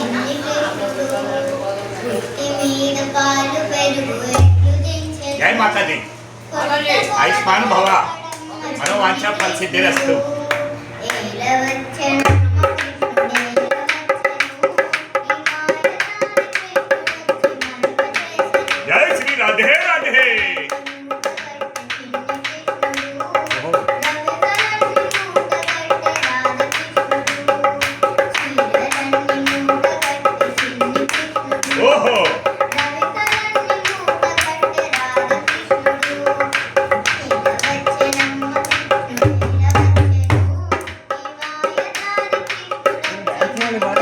కమ్మి మీద పాలు పెరుగు జై మాతాజీ ఆయుష్మాన్ భవ మనోవాంఛ ఫలసిద్ధిరస్తు ఏలవచ్చన जय श्री राधे राधे Anybody?